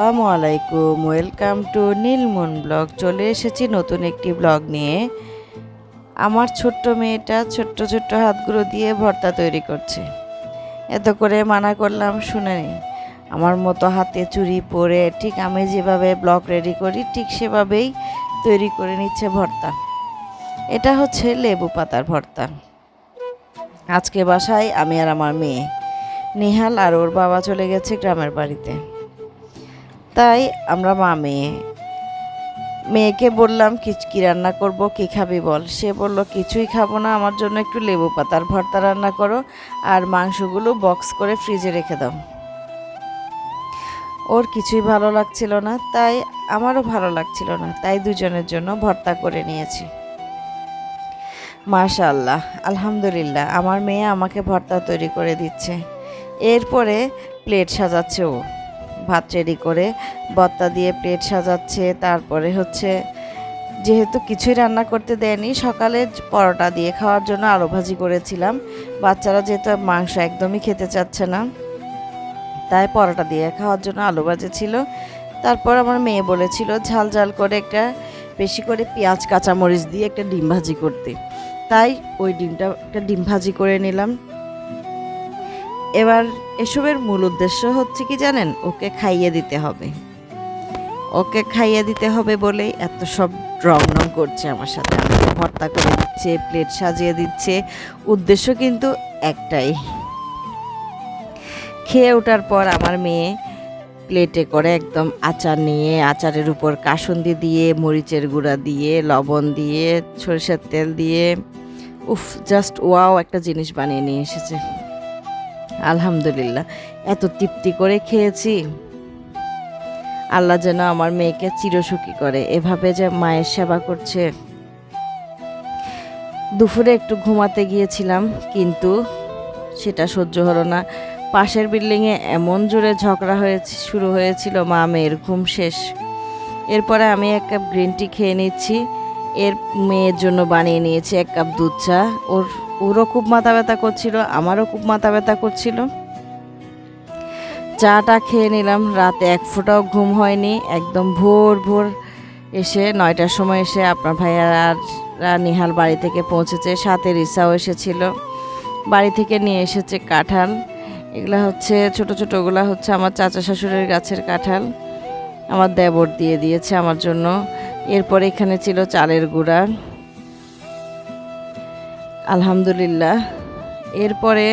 আসসালামু আলাইকুম, welcome to Nilmon blog. চলে এসেছি নতুন একটি ব্লগ নিয়ে। আমার ছোট্ট মেয়েটা ছোট্ট ছোট্ট হাতগুলো দিয়ে ভর্তা তৈরি করছে। এত করে মানা করলাম শুনেনি আমার মতো হাতে চুরি পরে ঠিক আমি যেভাবে ব্লগ রেডি করি, ঠিক সেভাবেই তৈরি করে নিচ্ছে ভর্তা। এটা হচ্ছে লেবু পাতার ভর্তা। আজকে বাসায় আমি আর আমার মেয়ে, নিহাল আর ওর বাবা চলে গেছে গ্রামের বাড়িতে। তাই আমরা মা মেয়ে। মেয়েকে বললাম কি রান্না করব? কি খাবি বল? সে বলল, কিছুই খাব না, আমার জন্য একটু লেবু পাতার ভর্তা রান্না করো আর মাংসগুলো বক্স করে ফ্রিজে রেখে দাও। ওর কিছুই ভালো লাগছিল না, তাই আমারও ভালো লাগছিল না, তাই দুজনের জন্য ভর্তা করে নিয়েছি। মাশাআল্লাহ, আলহামদুলিল্লাহ, আমার মেয়ে আমাকে ভর্তা তৈরি করে দিচ্ছে। এরপরে প্লেট সাজাচ্ছে ও। ভাত রেডি করে বত্তা দিয়ে প্লেট সাজাচ্ছে। তারপরে হচ্ছে যেহেতু কিছুই রান্না করতে দেয়নি, সকালে পরোটা দিয়ে খাওয়ার জন্য আলু ভাজি করেছিলাম। বাচ্চারা যেহেতু মাংস একদমই খেতে চাচ্ছে না, তাই পরোটা দিয়ে খাওয়ার জন্য আলু ভাজি ছিল। তারপর আমার মেয়ে বলেছিল, ঝাল ঝাল করে একটা বেশি করে পেঁয়াজ, কাঁচামরিচ দিয়ে একটা ডিম ভাজি করতে। তাই ওই ডিমটা, একটা ডিম ভাজি করে নিলাম। এবার এসবের মূল উদ্দেশ্য হচ্ছে কি জানেন? ওকে খাইয়ে দিতে হবে। ওকে খাইয়ে দিতে হবে বলেই এত সব রং রং করছে আমার সাথে। ভর্তা করে দিচ্ছে প্লেট সাজিয়ে দিচ্ছে। উদ্দেশ্য কিন্তু একটাই। খেয়ে ওঠার পর আমার মেয়ে প্লেটে করে একদম আচার নিয়ে, আচারের উপর কাসুন্দি দিয়ে, মরিচের গুঁড়া দিয়ে, লবণ দিয়ে, সরিষার তেল দিয়ে, উফ জাস্ট ওয়াও একটা জিনিস বানিয়ে নিয়ে এসেছে। আলহামদুলিল্লাহ। এত তৃপ্তি করে খেয়েছি। আল্লাহ যেন আমার মেয়েকে চিরসুখী করে, এভাবে যে মায়ের সেবা করছে। দুপুরে একটু ঘুমাতে গিয়েছিলাম, কিন্তু সেটা সহ্য হলো না। পাশের বিল্ডিংয়ে এমন জোরে ঝগড়া হয়েছে, শুরু হয়েছিল মা মেয়ের ঘুম শেষ। এরপরে আমি এক কাপ গ্রিন টি খেয়ে নিচ্ছি। এর মেয়ের জন্য বানিয়ে নিয়েছি এক কাপ দুধ চা। ওর, ওরও খুব মাথা ব্যথা করছিল, আমারও খুব মাথা ব্যথা করছিল। চাটা খেয়ে নিলাম, রাতে এক ফোঁটাও ঘুম হয়নি, একদম ভোর ভোর এসে নয়টার সময় এসে আপনার ভাইয়ারা নিহাল বাড়ি থেকে পৌঁছেছে, সাথে রিসাও এসেছিল। বাড়ি থেকে নিয়ে এসেছে কাঁঠাল, এগুলা হচ্ছে ছোট ছোটোগুলা হচ্ছে আমার চাচা শাশুড়ির গাছের কাঁঠাল। আমার দেবর দিয়ে দিয়েছে আমার জন্য। এরপর এখানে ছিল চালের গুঁড়া। আলহামদুলিল্লাহ। এরপরে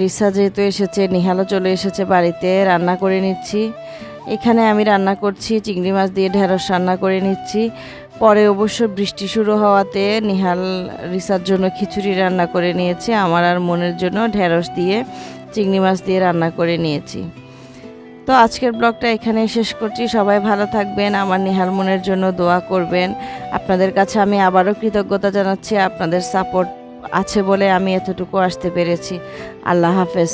রিসা যেহেতু এসেছে, নিহালও চলে এসেছে বাড়িতে, রান্না করে নিচ্ছি। এখানে আমি রান্না করছি, চিংড়ি মাছ দিয়ে ঢেঁড়স রান্না করে নিচ্ছি। পরে অবশ্য বৃষ্টি শুরু হওয়াতে নিহাল রিসার জন্য খিচুড়ি রান্না করে নিয়েছে। আমার আর মনের জন্য ঢেঁড়স দিয়ে, চিংড়ি মাছ দিয়ে রান্না করে নিয়েছি। তো আজকের ব্লগটা এখানেই শেষ করছি। সবাই ভালো থাকবেন, আমার নেহার মনের জন্য দোয়া করবেন। আপনাদের কাছে আমি আবারও কৃতজ্ঞতা জানাচ্ছি, আপনাদের সাপোর্ট আছে বলে আমি এতটুকু আসতে পেরেছি। আল্লাহ হাফেজ।